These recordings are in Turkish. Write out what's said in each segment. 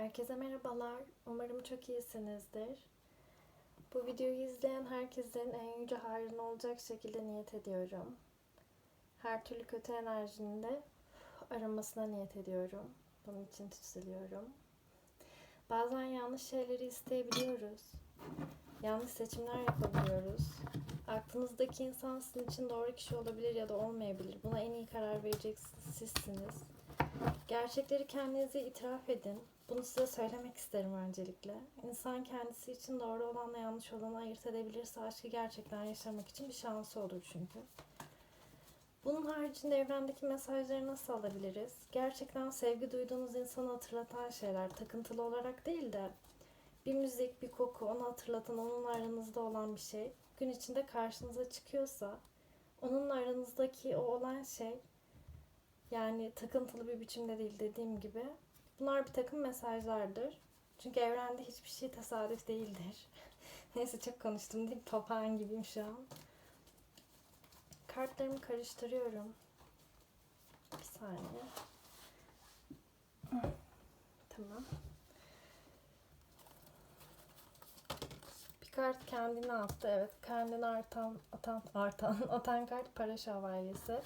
Herkese merhabalar. Umarım çok iyisinizdir. Bu videoyu izleyen herkesin en yüce hayrına olacak şekilde niyet ediyorum. Her türlü kötü enerjinin de aramasına niyet ediyorum. Bunun için tutsuluyorum. Bazen yanlış şeyleri isteyebiliyoruz. Yanlış seçimler yapabiliyoruz. Aklınızdaki insan sizin için doğru kişi olabilir ya da olmayabilir. Buna en iyi karar verecek sizsiniz. Gerçekleri kendinize itiraf edin. Bunu size söylemek isterim öncelikle. İnsan kendisi için doğru olanla yanlış olanı ayırt edebilirse aşkı gerçekten yaşamak için bir şansı olur çünkü. Bunun haricinde evrendeki mesajları nasıl alabiliriz? Gerçekten sevgi duyduğunuz insanı hatırlatan şeyler, takıntılı olarak değil de bir müzik, bir koku, onu hatırlatan, onunla aranızda olan bir şey gün içinde karşınıza çıkıyorsa onunla aranızdaki o olan şey yani takıntılı bir biçimde değil dediğim gibi. Bunlar bir takım mesajlardır. Çünkü evrende hiçbir şey tesadüf değildir. Neyse çok konuştum değil mi? Papağan gibiyim şu an. Kartlarımı karıştırıyorum. Bir saniye. Tamam. Bir kart kendini attı. Evet. Kendini artan, atan, artan, atan kart para şövalyesi.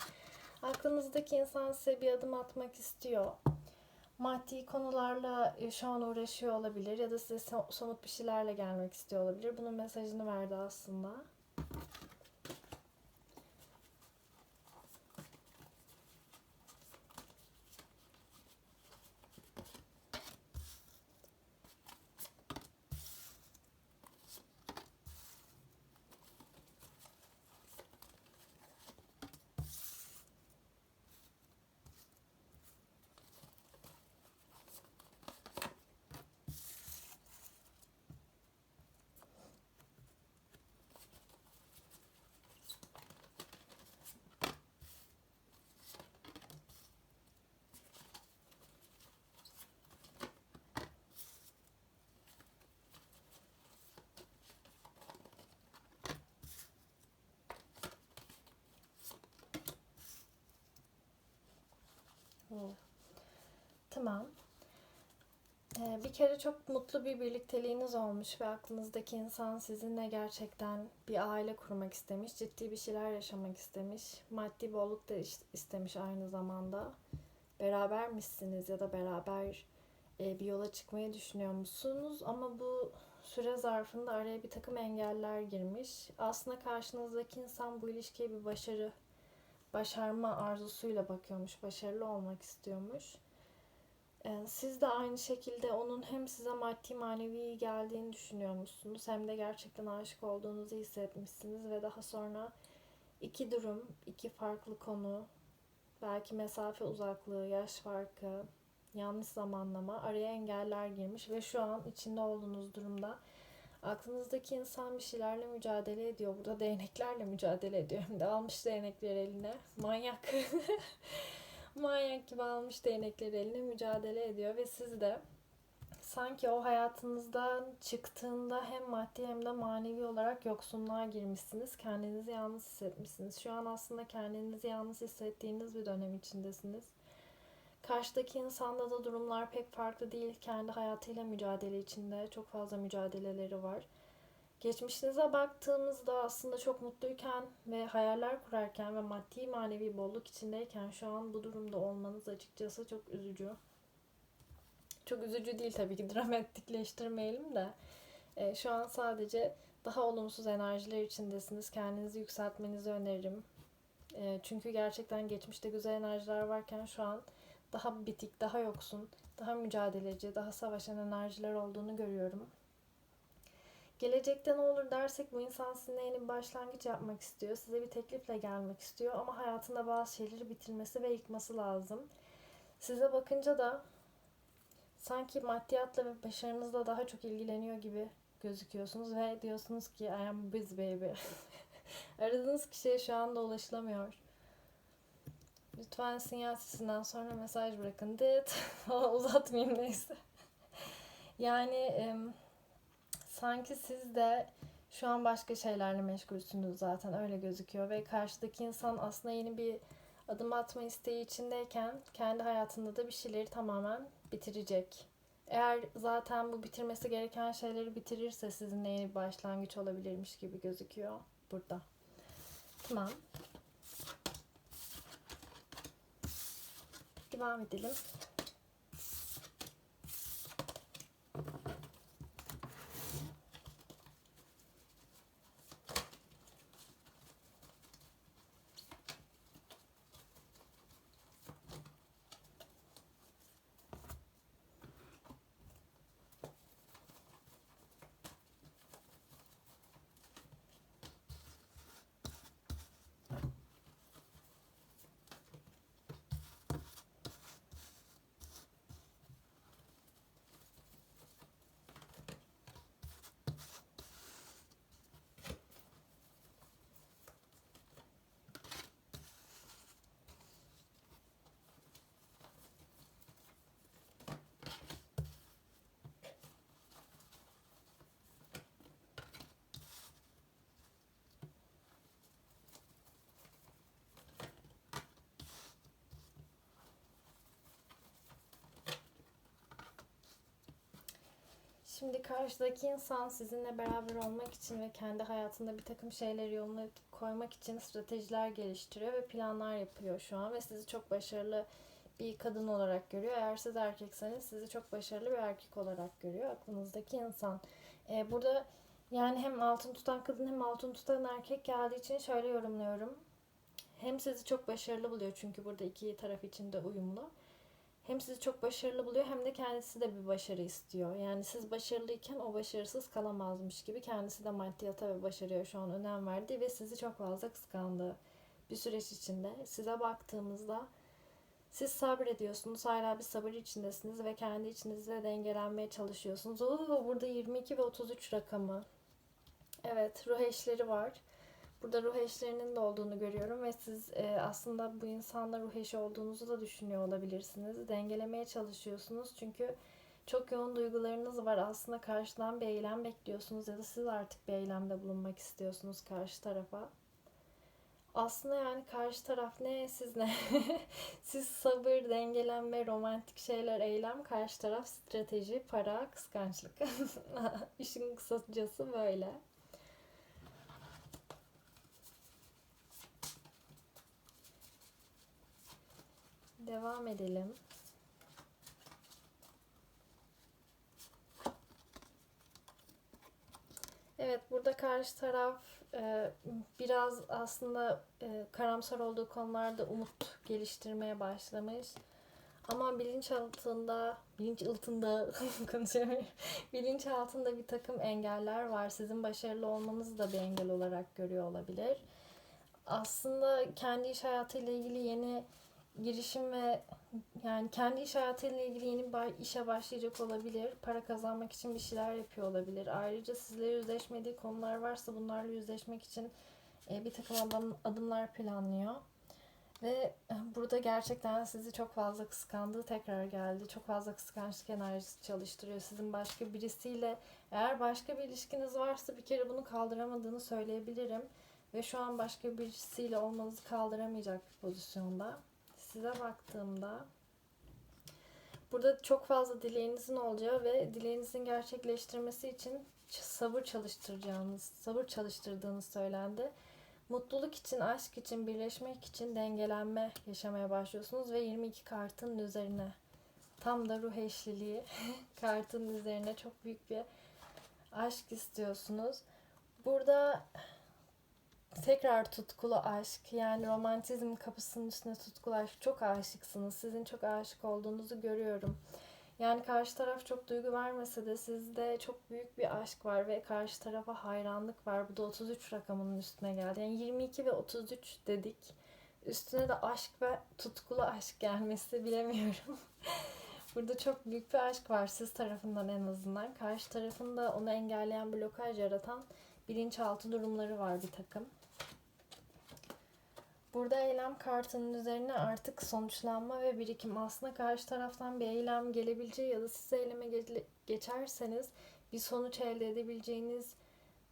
Aklınızdaki insan size bir adım atmak istiyor. Maddi konularla e, şu an uğraşıyor olabilir ya da size so- somut bir şeylerle gelmek istiyor olabilir. Bunun mesajını verdi aslında. Tamam. Ee, bir kere çok mutlu bir birlikteliğiniz olmuş ve aklınızdaki insan sizinle gerçekten bir aile kurmak istemiş, ciddi bir şeyler yaşamak istemiş, maddi bolluk da is- istemiş aynı zamanda. Berabermişsiniz ya da beraber e, bir yola çıkmayı düşünüyor musunuz? Ama bu süre zarfında araya bir takım engeller girmiş. Aslında karşınızdaki insan bu ilişkiye bir başarı başarma arzusuyla bakıyormuş, başarılı olmak istiyormuş. Ee, Siz de aynı şekilde onun hem size maddi manevi geldiğini düşünüyormuşsunuz hem de gerçekten aşık olduğunuzu hissetmişsiniz ve daha sonra iki durum, iki farklı konu, belki mesafe uzaklığı, yaş farkı, yanlış zamanlama, araya engeller girmiş ve şu an içinde olduğunuz durumda Aklınızdaki insan bir şeylerle mücadele ediyor. Burada değneklerle mücadele ediyor. Hem de almış değnekleri eline. Manyak. Manyak gibi almış değnekleri eline mücadele ediyor. Ve siz de sanki o hayatınızdan çıktığında hem maddi hem de manevi olarak yoksunluğa girmişsiniz. Kendinizi yalnız hissetmişsiniz. Şu an aslında kendinizi yalnız hissettiğiniz bir dönem içindesiniz. Karşıdaki insanda da durumlar pek farklı değil. Kendi hayatıyla mücadele içinde çok fazla mücadeleleri var. Geçmişinize baktığımızda aslında çok mutluyken ve hayaller kurarken ve maddi manevi bolluk içindeyken şu an bu durumda olmanız açıkçası çok üzücü. Çok üzücü değil tabii ki dramatikleştirmeyelim de. E, şu an sadece daha olumsuz enerjiler içindesiniz. Kendinizi yükseltmenizi öneririm. E, çünkü gerçekten geçmişte güzel enerjiler varken şu an daha bitik, daha yoksun, daha mücadeleci, daha savaşan enerjiler olduğunu görüyorum. Gelecekte ne olur dersek bu insan sizinle yeni bir başlangıç yapmak istiyor. Size bir teklifle gelmek istiyor ama hayatında bazı şeyleri bitirmesi ve yıkması lazım. Size bakınca da sanki maddiyatla ve başarınızla daha çok ilgileniyor gibi gözüküyorsunuz ve diyorsunuz ki I am busy baby. Aradığınız kişiye şu anda ulaşılamıyor. Lütfen sinyal sesinden sonra mesaj bırakın. Dıt. Uzatmayayım neyse. Yani em, sanki siz de şu an başka şeylerle meşgulsünüz zaten öyle gözüküyor ve karşıdaki insan aslında yeni bir adım atma isteği içindeyken kendi hayatında da bir şeyleri tamamen bitirecek. Eğer zaten bu bitirmesi gereken şeyleri bitirirse sizinle yeni bir başlangıç olabilirmiş gibi gözüküyor burada. Tamam. Devam edelim. Şimdi karşıdaki insan sizinle beraber olmak için ve kendi hayatında bir takım şeyleri yoluna koymak için stratejiler geliştiriyor ve planlar yapıyor şu an ve sizi çok başarılı bir kadın olarak görüyor. Eğer siz erkekseniz sizi çok başarılı bir erkek olarak görüyor aklınızdaki insan. Ee, burada yani hem altın tutan kadın hem altın tutan erkek geldiği için şöyle yorumluyorum. Hem sizi çok başarılı buluyor çünkü burada iki taraf için de uyumlu hem sizi çok başarılı buluyor hem de kendisi de bir başarı istiyor. Yani siz başarılıyken o başarısız kalamazmış gibi kendisi de maddiyata ve başarıya şu an önem verdi ve sizi çok fazla kıskandı bir süreç içinde. Size baktığımızda siz sabrediyorsunuz, hala bir sabır içindesiniz ve kendi içinizde dengelenmeye çalışıyorsunuz. Oo, burada 22 ve 33 rakamı. Evet, ruh eşleri var. Burada ruh eşlerinin de olduğunu görüyorum ve siz e, aslında bu insanla ruh eşi olduğunuzu da düşünüyor olabilirsiniz. Dengelemeye çalışıyorsunuz çünkü çok yoğun duygularınız var. Aslında karşıdan bir eylem bekliyorsunuz ya da siz artık bir eylemde bulunmak istiyorsunuz karşı tarafa. Aslında yani karşı taraf ne, siz ne? siz sabır, dengelenme, romantik şeyler, eylem, karşı taraf strateji, para, kıskançlık. İşin kısacası böyle. Devam edelim. Evet, burada karşı taraf e, biraz aslında e, karamsar olduğu konularda umut geliştirmeye başlamış. Ama bilinç altında, bilinç altında bilinç altında bir takım engeller var. Sizin başarılı olmanızı da bir engel olarak görüyor olabilir. Aslında kendi iş hayatıyla ilgili yeni girişim ve yani kendi iş hayatıyla ilgili yeni bir işe başlayacak olabilir. Para kazanmak için bir şeyler yapıyor olabilir. Ayrıca sizle yüzleşmediği konular varsa bunlarla yüzleşmek için e, bir takım adım, adımlar planlıyor. Ve e, burada gerçekten sizi çok fazla kıskandığı tekrar geldi. Çok fazla kıskançlık enerjisi çalıştırıyor. Sizin başka birisiyle eğer başka bir ilişkiniz varsa bir kere bunu kaldıramadığını söyleyebilirim. Ve şu an başka birisiyle olmanızı kaldıramayacak bir pozisyonda size baktığımda burada çok fazla dileğinizin olacağı ve dileğinizin gerçekleştirmesi için sabır çalıştıracağınız, sabır çalıştırdığınız söylendi. Mutluluk için, aşk için, birleşmek için dengelenme yaşamaya başlıyorsunuz ve 22 kartın üzerine tam da ruh eşliliği kartın üzerine çok büyük bir aşk istiyorsunuz. Burada tekrar tutkulu aşk yani romantizm kapısının üstüne tutkulu aşk çok aşıksınız. Sizin çok aşık olduğunuzu görüyorum. Yani karşı taraf çok duygu vermese de sizde çok büyük bir aşk var ve karşı tarafa hayranlık var. Bu da 33 rakamının üstüne geldi. Yani 22 ve 33 dedik. Üstüne de aşk ve tutkulu aşk gelmesi bilemiyorum. Burada çok büyük bir aşk var siz tarafından en azından. Karşı tarafında onu engelleyen blokaj yaratan bilinçaltı durumları var bir takım. Burada eylem kartının üzerine artık sonuçlanma ve birikim. Aslında karşı taraftan bir eylem gelebileceği ya da siz eyleme geçerseniz bir sonuç elde edebileceğiniz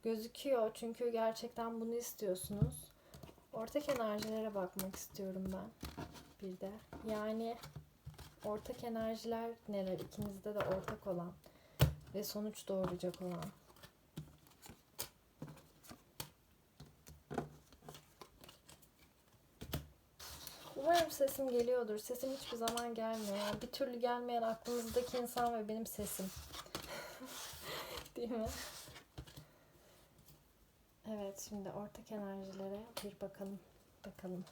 gözüküyor. Çünkü gerçekten bunu istiyorsunuz. Ortak enerjilere bakmak istiyorum ben bir de. Yani Ortak enerjiler neler? İkinizde de ortak olan ve sonuç doğuracak olan. Umarım sesim geliyordur. Sesim hiçbir zaman gelmiyor. Bir türlü gelmeyen aklınızdaki insan ve benim sesim. Değil mi? Evet, şimdi ortak enerjilere bir bakalım. Bakalım.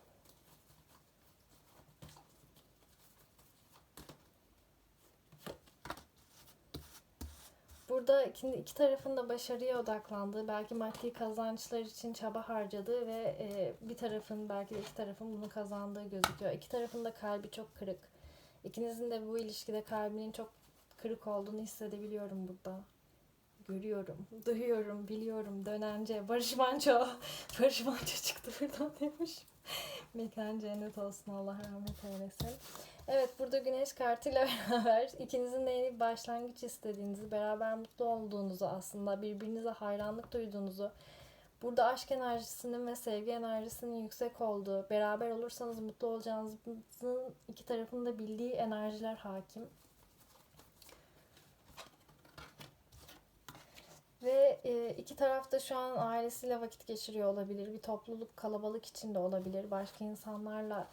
Burada iki, iki tarafın da başarıya odaklandığı, belki maddi kazançlar için çaba harcadığı ve e, bir tarafın belki de iki tarafın bunu kazandığı gözüküyor. İki tarafın da kalbi çok kırık. İkinizin de bu ilişkide kalbinin çok kırık olduğunu hissedebiliyorum burada. Görüyorum, duyuyorum, biliyorum. Dönence, Barış Manço. Barış Manço çıktı buradan demiş. Mekan cennet olsun, Allah rahmet eylesin. Evet burada güneş kartıyla beraber ikinizin de yeni bir başlangıç istediğinizi, beraber mutlu olduğunuzu aslında birbirinize hayranlık duyduğunuzu, burada aşk enerjisinin ve sevgi enerjisinin yüksek olduğu, beraber olursanız mutlu olacağınızın iki tarafın da bildiği enerjiler hakim. Ve e, iki taraf da şu an ailesiyle vakit geçiriyor olabilir. Bir topluluk, kalabalık içinde olabilir. Başka insanlarla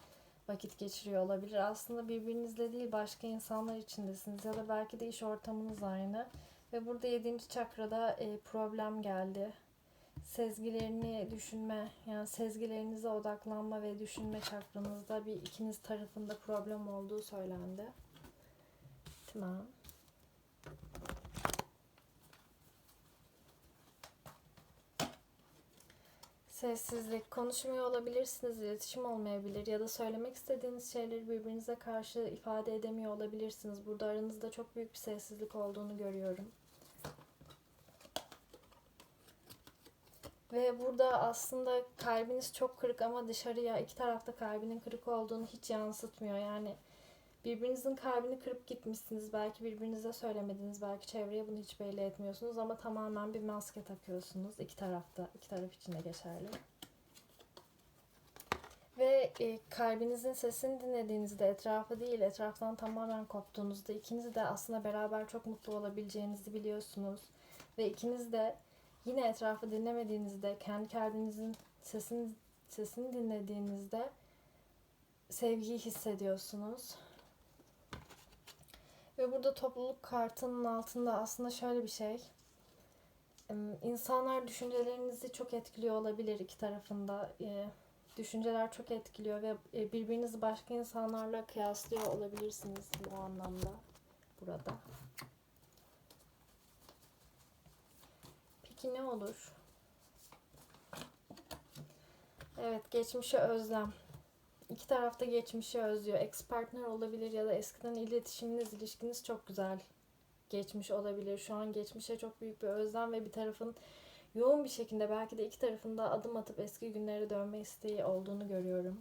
vakit geçiriyor olabilir. Aslında birbirinizle değil başka insanlar içindesiniz ya da belki de iş ortamınız aynı. Ve burada yedinci çakrada e, problem geldi. Sezgilerini düşünme, yani sezgilerinize odaklanma ve düşünme çakranızda bir ikiniz tarafında problem olduğu söylendi. Tamam. Sessizlik, konuşmuyor olabilirsiniz, iletişim olmayabilir ya da söylemek istediğiniz şeyleri birbirinize karşı ifade edemiyor olabilirsiniz. Burada aranızda çok büyük bir sessizlik olduğunu görüyorum. Ve burada aslında kalbiniz çok kırık ama dışarıya iki tarafta kalbinin kırık olduğunu hiç yansıtmıyor. Yani birbirinizin kalbini kırıp gitmişsiniz. Belki birbirinize söylemediniz, belki çevreye bunu hiç belli etmiyorsunuz ama tamamen bir maske takıyorsunuz. iki tarafta, iki taraf için de geçerli. Ve e, kalbinizin sesini dinlediğinizde etrafı değil, etraftan tamamen koptuğunuzda ikiniz de aslında beraber çok mutlu olabileceğinizi biliyorsunuz. Ve ikiniz de yine etrafı dinlemediğinizde, kendi kalbinizin sesini, sesini dinlediğinizde sevgiyi hissediyorsunuz. Ve burada topluluk kartının altında aslında şöyle bir şey. İnsanlar düşüncelerinizi çok etkiliyor olabilir iki tarafında. Düşünceler çok etkiliyor ve e, birbirinizi başka insanlarla kıyaslıyor olabilirsiniz bu anlamda burada. Peki ne olur? Evet, geçmişe özlem. İki tarafta geçmişi özlüyor. Ex partner olabilir ya da eskiden iletişiminiz, ilişkiniz çok güzel geçmiş olabilir. Şu an geçmişe çok büyük bir özlem ve bir tarafın yoğun bir şekilde belki de iki tarafında adım atıp eski günlere dönme isteği olduğunu görüyorum.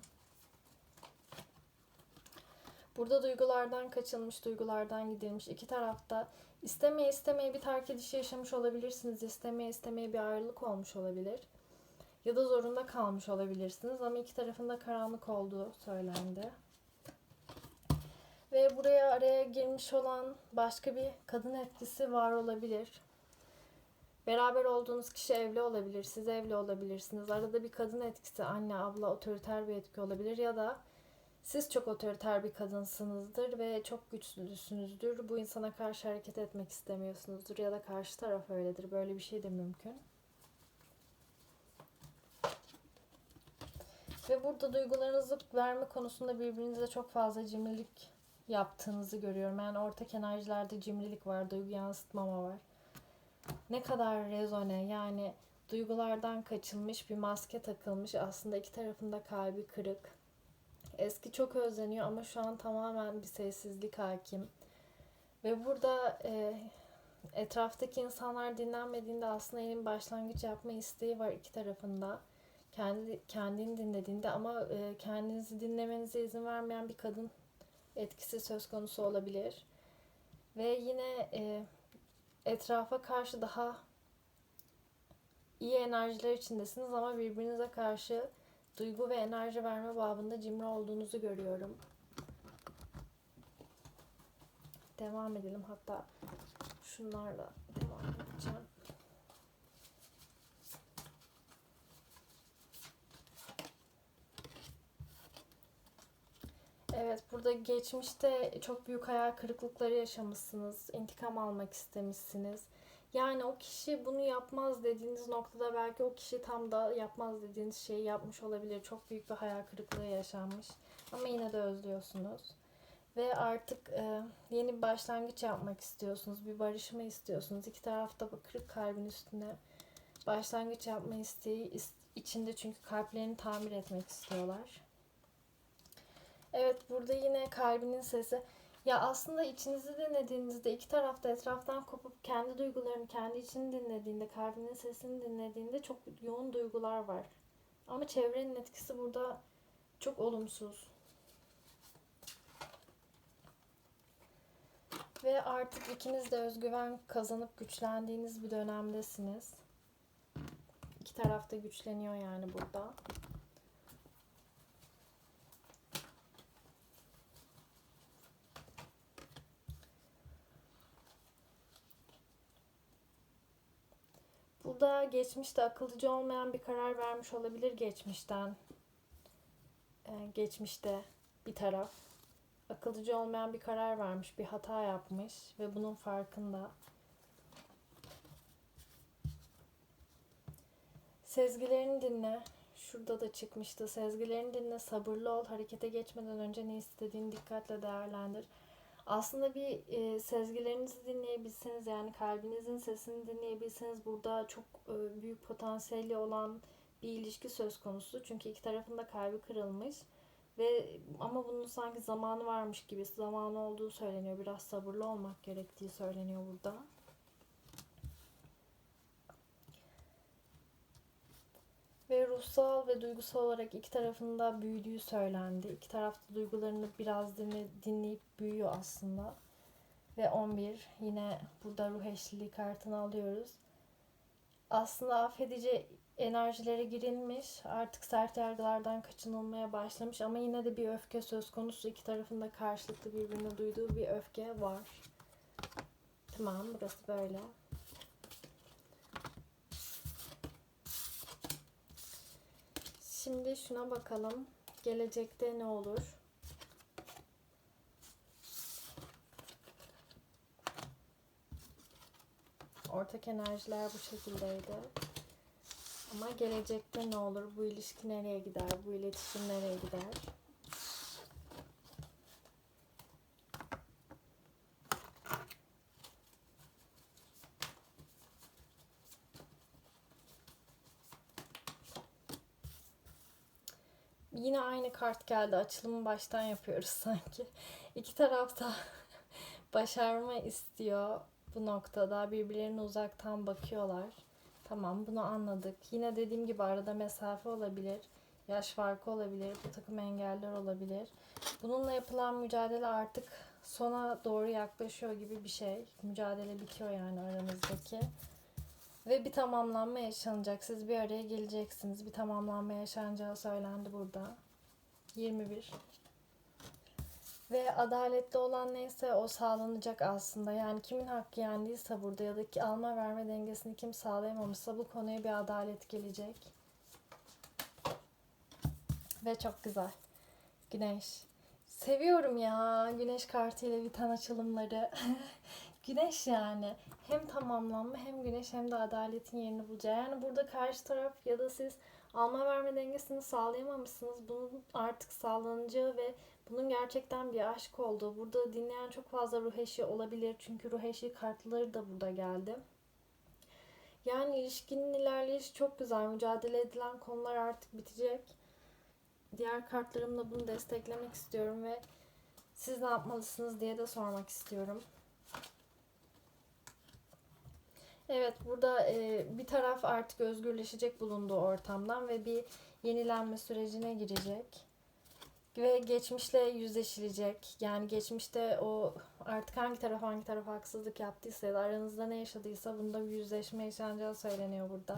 Burada duygulardan kaçılmış, duygulardan gidilmiş. iki tarafta istemeye istemeye bir terk edişi yaşamış olabilirsiniz. İstemeye istemeye bir ayrılık olmuş olabilir ya da zorunda kalmış olabilirsiniz ama iki tarafında karanlık olduğu söylendi. Ve buraya araya girmiş olan başka bir kadın etkisi var olabilir. Beraber olduğunuz kişi evli olabilir, siz evli olabilirsiniz. Arada bir kadın etkisi, anne, abla, otoriter bir etki olabilir ya da siz çok otoriter bir kadınsınızdır ve çok güçlüsünüzdür. Bu insana karşı hareket etmek istemiyorsunuzdur ya da karşı taraf öyledir. Böyle bir şey de mümkün. Ve burada duygularınızı verme konusunda birbirinize çok fazla cimrilik yaptığınızı görüyorum. Yani ortak enerjilerde cimrilik var, duygu yansıtmama var. Ne kadar rezone yani duygulardan kaçılmış bir maske takılmış. Aslında iki tarafında kalbi kırık. Eski çok özleniyor ama şu an tamamen bir sessizlik hakim. Ve burada e, etraftaki insanlar dinlenmediğinde aslında yeni başlangıç yapma isteği var iki tarafında kendi kendini dinlediğinde ama e, kendinizi dinlemenize izin vermeyen bir kadın etkisi söz konusu olabilir. Ve yine e, etrafa karşı daha iyi enerjiler içindesiniz ama birbirinize karşı duygu ve enerji verme babında cimri olduğunuzu görüyorum. devam edelim. Hatta şunlarla devam edeceğim. Evet, burada geçmişte çok büyük hayal kırıklıkları yaşamışsınız. İntikam almak istemişsiniz. Yani o kişi bunu yapmaz dediğiniz noktada belki o kişi tam da yapmaz dediğiniz şeyi yapmış olabilir. Çok büyük bir hayal kırıklığı yaşanmış. Ama yine de özlüyorsunuz. Ve artık e, yeni bir başlangıç yapmak istiyorsunuz. Bir barışma istiyorsunuz. İki tarafta kırık kalbin üstüne başlangıç yapma isteği is- içinde çünkü kalplerini tamir etmek istiyorlar. Evet burada yine kalbinin sesi. Ya aslında içinizi dinlediğinizde iki tarafta etraftan kopup kendi duygularını, kendi içini dinlediğinde, kalbinin sesini dinlediğinde çok yoğun duygular var. Ama çevrenin etkisi burada çok olumsuz. Ve artık ikiniz de özgüven kazanıp güçlendiğiniz bir dönemdesiniz. İki taraf da güçleniyor yani burada. Burada geçmişte akıllıcı olmayan bir karar vermiş olabilir geçmişten. Ee, geçmişte bir taraf akıllıcı olmayan bir karar vermiş, bir hata yapmış ve bunun farkında. Sezgilerini dinle. Şurada da çıkmıştı. Sezgilerini dinle, sabırlı ol. Harekete geçmeden önce ne istediğini dikkatle değerlendir. Aslında bir e, sezgilerinizi dinleyebilseniz yani kalbinizin sesini dinleyebilseniz burada çok e, büyük potansiyeli olan bir ilişki söz konusu. Çünkü iki tarafın da kalbi kırılmış. Ve ama bunun sanki zamanı varmış gibi zamanı olduğu söyleniyor. Biraz sabırlı olmak gerektiği söyleniyor burada. Ve ruhsal ve duygusal olarak iki tarafında büyüdüğü söylendi. İki tarafta duygularını biraz dinle, dinleyip büyüyor aslında. Ve 11 yine burada ruh eşliliği kartını alıyoruz. Aslında affedici enerjilere girilmiş. Artık sert yargılardan kaçınılmaya başlamış ama yine de bir öfke söz konusu. İki tarafında karşılıklı birbirine duyduğu bir öfke var. Tamam burası böyle. Şimdi şuna bakalım. Gelecekte ne olur? Ortak enerjiler bu şekildeydi. Ama gelecekte ne olur? Bu ilişki nereye gider? Bu iletişim nereye gider? Yine aynı kart geldi. Açılımı baştan yapıyoruz sanki. İki tarafta başarma istiyor bu noktada. Birbirlerine uzaktan bakıyorlar. Tamam bunu anladık. Yine dediğim gibi arada mesafe olabilir. Yaş farkı olabilir. Bu takım engeller olabilir. Bununla yapılan mücadele artık sona doğru yaklaşıyor gibi bir şey. Mücadele bitiyor yani aranızdaki. Ve bir tamamlanma yaşanacak. Siz bir araya geleceksiniz. Bir tamamlanma yaşanacağı söylendi burada. 21. Ve adaletli olan neyse o sağlanacak aslında. Yani kimin hakkı yendiyse burada ya da ki alma verme dengesini kim sağlayamamışsa bu konuya bir adalet gelecek. Ve çok güzel. Güneş. Seviyorum ya güneş kartıyla biten açılımları. güneş yani. Hem tamamlanma hem güneş hem de adaletin yerini bulacağı. Yani burada karşı taraf ya da siz alma verme dengesini sağlayamamışsınız. Bunun artık sağlanacağı ve bunun gerçekten bir aşk olduğu. Burada dinleyen çok fazla ruh eşi olabilir. Çünkü ruh eşi kartları da burada geldi. Yani ilişkinin ilerleyişi çok güzel. Mücadele edilen konular artık bitecek. Diğer kartlarımla bunu desteklemek istiyorum ve siz ne yapmalısınız diye de sormak istiyorum. Evet burada e, bir taraf artık özgürleşecek bulunduğu ortamdan ve bir yenilenme sürecine girecek. Ve geçmişle yüzleşilecek. Yani geçmişte o artık hangi taraf hangi taraf haksızlık yaptıysa ya da aranızda ne yaşadıysa bunda bir yüzleşme yaşanacağı söyleniyor burada.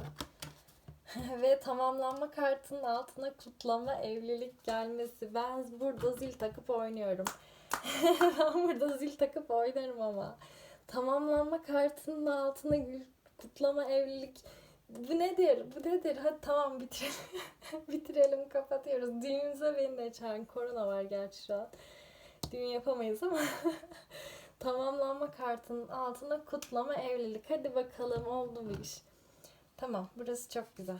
ve tamamlanma kartının altına kutlama evlilik gelmesi. Ben burada zil takıp oynuyorum. ben burada zil takıp oynarım ama. Tamamlanma kartının altına gül, kutlama evlilik. Bu nedir? Bu nedir? Hadi tamam bitirelim. bitirelim kapatıyoruz. Düğünümüze beni de çağırın. Korona var gerçi şu an. Düğün yapamayız ama. Tamamlanma kartının altına kutlama evlilik. Hadi bakalım oldu bu iş. Tamam burası çok güzel.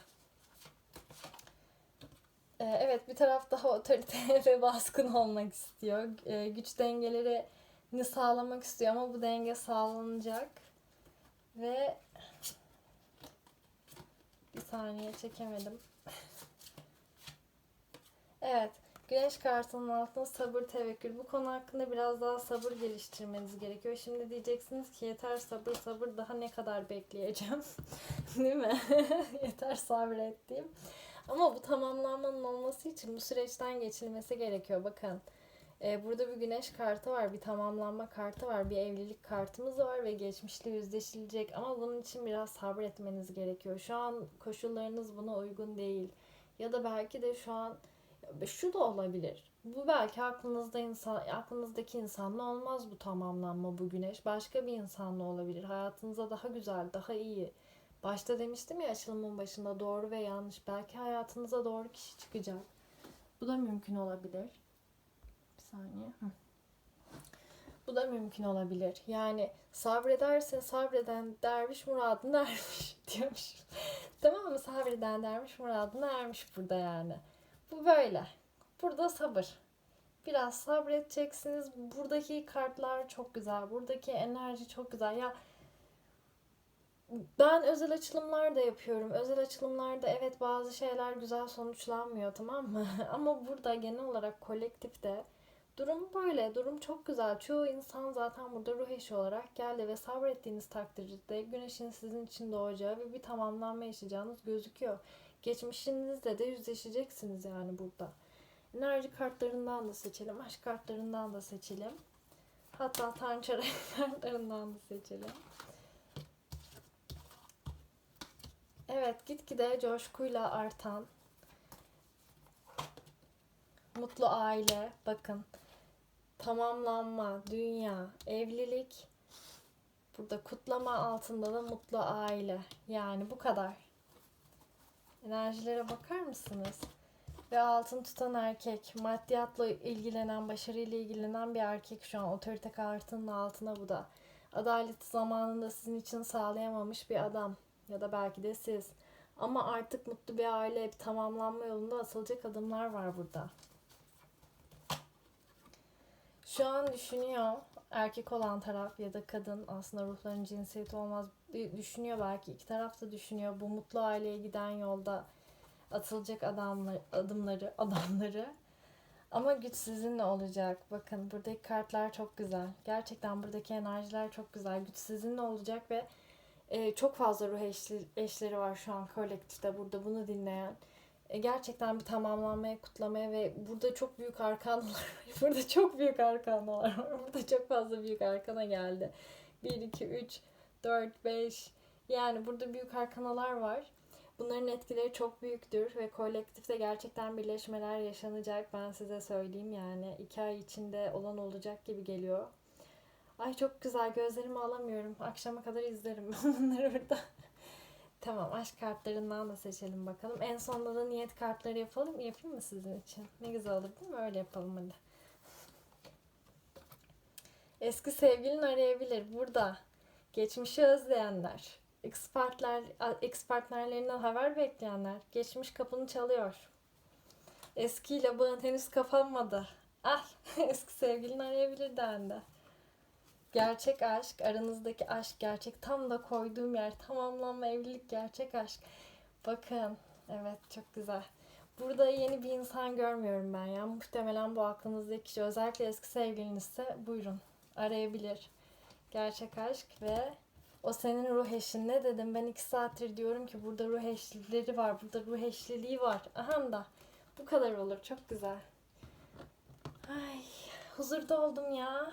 Ee, evet bir taraf daha otorite ve baskın olmak istiyor. Ee, güç dengelerini sağlamak istiyor ama bu denge sağlanacak. Ve bir saniye çekemedim. Evet. Güneş kartının altında sabır, tevekkül. Bu konu hakkında biraz daha sabır geliştirmeniz gerekiyor. Şimdi diyeceksiniz ki yeter sabır sabır daha ne kadar bekleyeceğim. Değil mi? yeter sabrettiğim. Ama bu tamamlanmanın olması için bu süreçten geçilmesi gerekiyor. Bakın e, burada bir güneş kartı var, bir tamamlanma kartı var, bir evlilik kartımız var ve geçmişle yüzleşilecek. Ama bunun için biraz sabretmeniz gerekiyor. Şu an koşullarınız buna uygun değil. Ya da belki de şu an şu da olabilir. Bu belki aklınızda insan, aklınızdaki insanla olmaz bu tamamlanma bu güneş. Başka bir insanla olabilir. Hayatınıza daha güzel, daha iyi. Başta demiştim ya açılımın başında doğru ve yanlış. Belki hayatınıza doğru kişi çıkacak. Bu da mümkün olabilir. Saniye. Hı. Bu da mümkün olabilir. Yani sabrederse sabreden derviş muradına ermiş diyormuş. tamam mı? Sabreden derviş muradına ermiş burada yani. Bu böyle. Burada sabır. Biraz sabredeceksiniz. Buradaki kartlar çok güzel. Buradaki enerji çok güzel. Ya ben özel açılımlar da yapıyorum. Özel açılımlarda evet bazı şeyler güzel sonuçlanmıyor tamam mı? Ama burada genel olarak kolektifte durum böyle. Durum çok güzel. Çoğu insan zaten burada ruh eşi olarak geldi ve sabrettiğiniz takdirde güneşin sizin için doğacağı ve bir tamamlanma yaşayacağınız gözüküyor. Geçmişinizle de yüzleşeceksiniz yani burada. Enerji kartlarından da seçelim. Aşk kartlarından da seçelim. Hatta tanrıçaray kartlarından da seçelim. Evet gitgide coşkuyla artan mutlu aile bakın tamamlanma, dünya, evlilik burada kutlama altında da mutlu aile yani bu kadar. Enerjilere bakar mısınız? Ve altın tutan erkek, maddiyatla ilgilenen, başarıyla ilgilenen bir erkek şu an otorite kartının altına bu da. Adalet zamanında sizin için sağlayamamış bir adam ya da belki de siz. Ama artık mutlu bir aile bir tamamlanma yolunda atılacak adımlar var burada. Şu an düşünüyor erkek olan taraf ya da kadın aslında ruhların cinsiyeti olmaz düşünüyor belki iki taraf da düşünüyor bu mutlu aileye giden yolda atılacak adamlar, adımları adamları ama güç sizinle olacak. Bakın buradaki kartlar çok güzel. Gerçekten buradaki enerjiler çok güzel. Güç sizinle olacak ve e, çok fazla ruh eşli, eşleri var şu an kolektifte burada bunu dinleyen. E, gerçekten bir tamamlanmaya, kutlamaya ve burada çok büyük arkanalar var. burada çok büyük arkanalar var. Burada çok fazla büyük arkana geldi. 1, 2, 3, 4, 5. Yani burada büyük arkanalar var. Bunların etkileri çok büyüktür ve kolektifte gerçekten birleşmeler yaşanacak. Ben size söyleyeyim yani. iki ay içinde olan olacak gibi geliyor. Ay çok güzel gözlerimi alamıyorum. Akşama kadar izlerim bunları burada. Tamam aşk kartlarından da seçelim bakalım. En sonunda da niyet kartları yapalım. Yapayım mı sizin için? Ne güzel olur değil mi? Öyle yapalım hadi. Eski sevgilin arayabilir. Burada. Geçmişi özleyenler. Ex, partner, ex partnerlerinden haber bekleyenler. Geçmiş kapını çalıyor. Eskiyle bağın henüz kapanmadı. Ah eski sevgilin arayabilir dendi. Gerçek aşk, aranızdaki aşk gerçek. Tam da koyduğum yer tamamlanma evlilik gerçek aşk. Bakın evet çok güzel. Burada yeni bir insan görmüyorum ben ya. Muhtemelen bu aklınızdaki kişi özellikle eski sevgilinizse buyurun arayabilir. Gerçek aşk ve o senin ruh eşin ne dedim ben iki saattir diyorum ki burada ruh eşlileri var burada ruh eşliliği var aha da bu kadar olur çok güzel ay huzurda oldum ya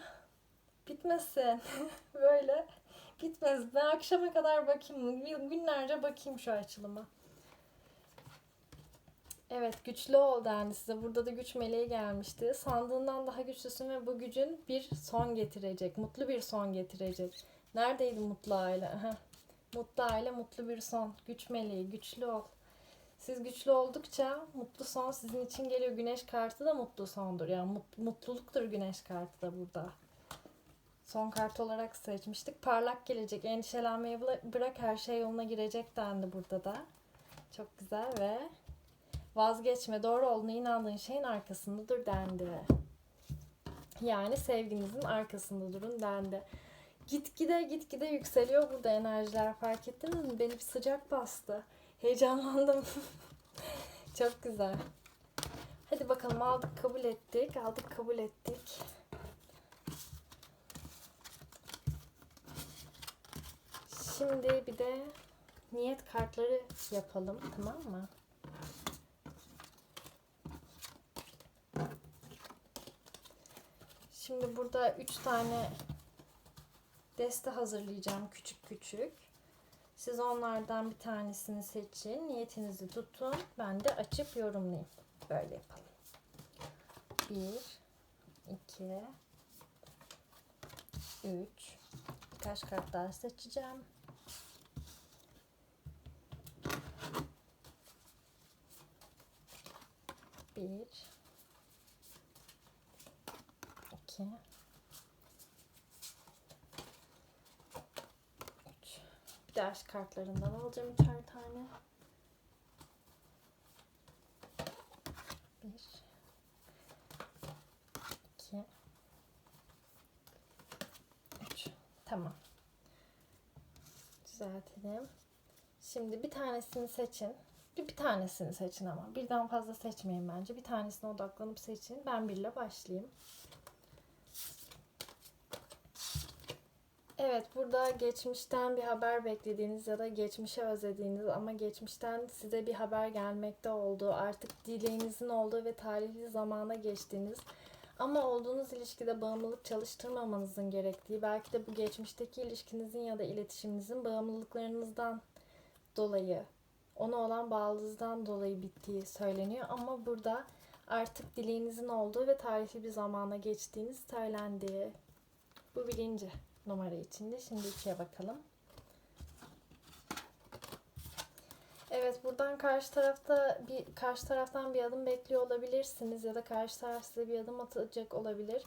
bitmesin böyle bitmez ben akşama kadar bakayım günlerce bakayım şu açılıma Evet güçlü ol dendi size. Burada da güç meleği gelmişti. Sandığından daha güçlüsün ve bu gücün bir son getirecek. Mutlu bir son getirecek. Neredeydi mutlu aile? Mutlu aile, mutlu bir son. Güç meleği, güçlü ol. Siz güçlü oldukça mutlu son sizin için geliyor. Güneş kartı da mutlu sondur. Yani mut- mutluluktur güneş kartı da burada. Son kart olarak seçmiştik. Parlak gelecek. Endişelenmeyi bıra- bırak her şey yoluna girecek dendi burada da. Çok güzel ve vazgeçme doğru olduğuna inandığın şeyin arkasında dur dendi. Yani sevginizin arkasında durun dendi. Gitgide gitgide yükseliyor burada enerjiler fark ettiniz mi? Beni bir sıcak bastı. Heyecanlandım. Çok güzel. Hadi bakalım aldık kabul ettik. Aldık kabul ettik. Şimdi bir de niyet kartları yapalım tamam mı? Şimdi burada 3 tane deste hazırlayacağım küçük küçük. Siz onlardan bir tanesini seçin. Niyetinizi tutun. Ben de açıp yorumlayayım. Böyle yapalım. 1 2 3 Birkaç kart daha seçeceğim. Bir, iki, üç. Ders kartlarından alacağım üçer tane. Bir, iki, üç. Tamam. Düzeltelim. Şimdi bir tanesini seçin. Bir, tanesini seçin ama. Birden fazla seçmeyin bence. Bir tanesine odaklanıp seçin. Ben birle başlayayım. Evet, burada geçmişten bir haber beklediğiniz ya da geçmişe özlediğiniz ama geçmişten size bir haber gelmekte olduğu, artık dileğinizin olduğu ve tarihli zamana geçtiğiniz ama olduğunuz ilişkide bağımlılık çalıştırmamanızın gerektiği, belki de bu geçmişteki ilişkinizin ya da iletişiminizin bağımlılıklarınızdan dolayı, ona olan bağlılığınızdan dolayı bittiği söyleniyor. Ama burada artık dileğinizin olduğu ve tarihli bir zamana geçtiğiniz söylendiği. Bu birinci numara içinde. Şimdi ikiye bakalım. Evet buradan karşı tarafta bir karşı taraftan bir adım bekliyor olabilirsiniz ya da karşı taraf size bir adım atacak olabilir.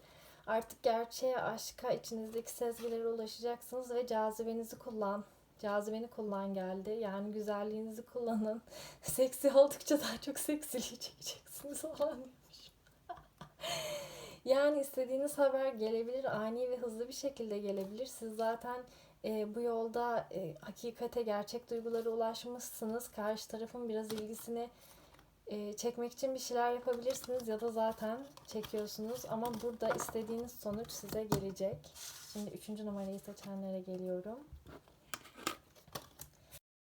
Artık gerçeğe, aşka, içinizdeki sezgilere ulaşacaksınız ve cazibenizi kullan. Cazibeni kullan geldi. Yani güzelliğinizi kullanın. Seksi oldukça daha çok seksiliği çekeceksiniz falan demiş. yani istediğiniz haber gelebilir. Ani ve hızlı bir şekilde gelebilir. Siz zaten e, bu yolda e, hakikate, gerçek duygulara ulaşmışsınız. Karşı tarafın biraz ilgisini e, çekmek için bir şeyler yapabilirsiniz ya da zaten çekiyorsunuz. Ama burada istediğiniz sonuç size gelecek. Şimdi üçüncü numarayı seçenlere geliyorum.